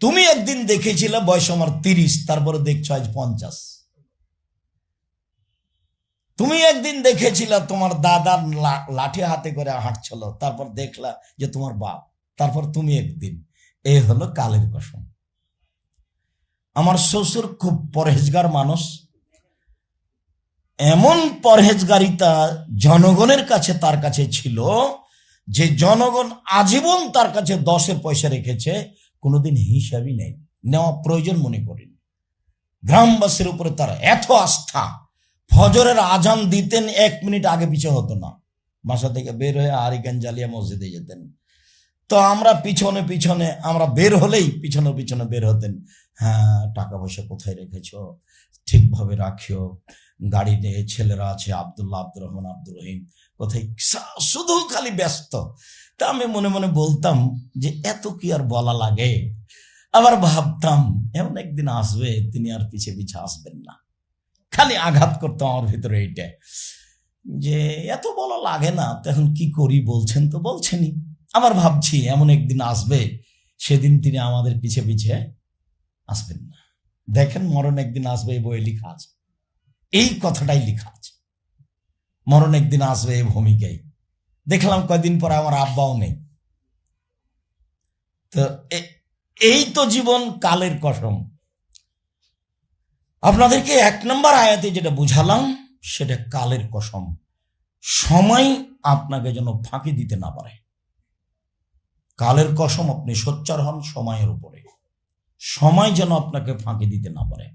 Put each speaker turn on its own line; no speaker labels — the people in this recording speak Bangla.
তুমি একদিন দেখেছিলে, বয়স আমার তিরিশ, তারপরে দেখছ আজ পঞ্চাশ। তুমি একদিন দেখেছিলে তোমার দাদার লাঠি হাতে করে হাঁটছিল, তারপর দেখলা যে তোমার বাপ, তারপর তুমি একদিন। এই হলো কালের কসম। আমার শ্বশুর খুব পরহেজগার মানুষ। এমন পরহেজগারিতা জনগণের কাছে তার কাছে ছিল, যে জনগণ আজীবন তার কাছে দশে পয়সা রেখেছে কোনোদিন হিসাবই নেই। নেওয়া প্রয়োজন মনে করেন। গ্রামবাসীর উপরে তার এত আস্থা, ফজরের আজান দিতেন এক মিনিট আগে পিছিয়ে হতো না। বাসা থেকে বের হয়ে আরিগান জালিয়া মসজিদে যেতেন। তো আমরা পিছনে পিছনে, আমরা বের হলেই পিছনে পিছনে বের হতেন হ্যাঁ টাকা পয়সা কোথায় রেখেছো? ঠিকভাবে রাখিও। গাড়ি নিয়ে ছেলেরা আছে, আব্দুল্লাহ আব্দুর রহমান, আব্দুর রহিম। কোথায়? শুধু খালি ব্যস্ত। তা আমি মনে মনে বলতাম যে এত কি আর বলা লাগে? আবার ভাবতাম, এমন একদিন আসবে, তিনি আর পিছে পিছে আসবেন না। খালি আঘাত করতাম আমার ভিতরে এইটা। যে এত বলা লাগে না তখন কি করি বলছেন তো বলছেনই। আবার ভাবছি, এমন একদিন আসবে, সেদিন তিনি আমাদের পিছে পিছে আসবেন না। দেখেন মরণ একদিন আসবে, এই বইয়ে লেখা আছে। এই কথাটাই লেখা আছে। মরণ একদিন আসবে, এই ভূমিকায় দেখলাম কয়দিন পরে আমার আব্বাও নেই। তো এই তো জীবন কালের কসম। আপনাদেরকে এক নম্বর আয়াতে যেটা বুঝালাম, সেটা কালের কসম। সময় আপনাকে যেন ফাঁকি দিতে না পারে। কালের কসম আপনি সোচ্চার হন সময়ের উপরে। সময় যেন আপনাকে ফাঁকি দিতে না পারে।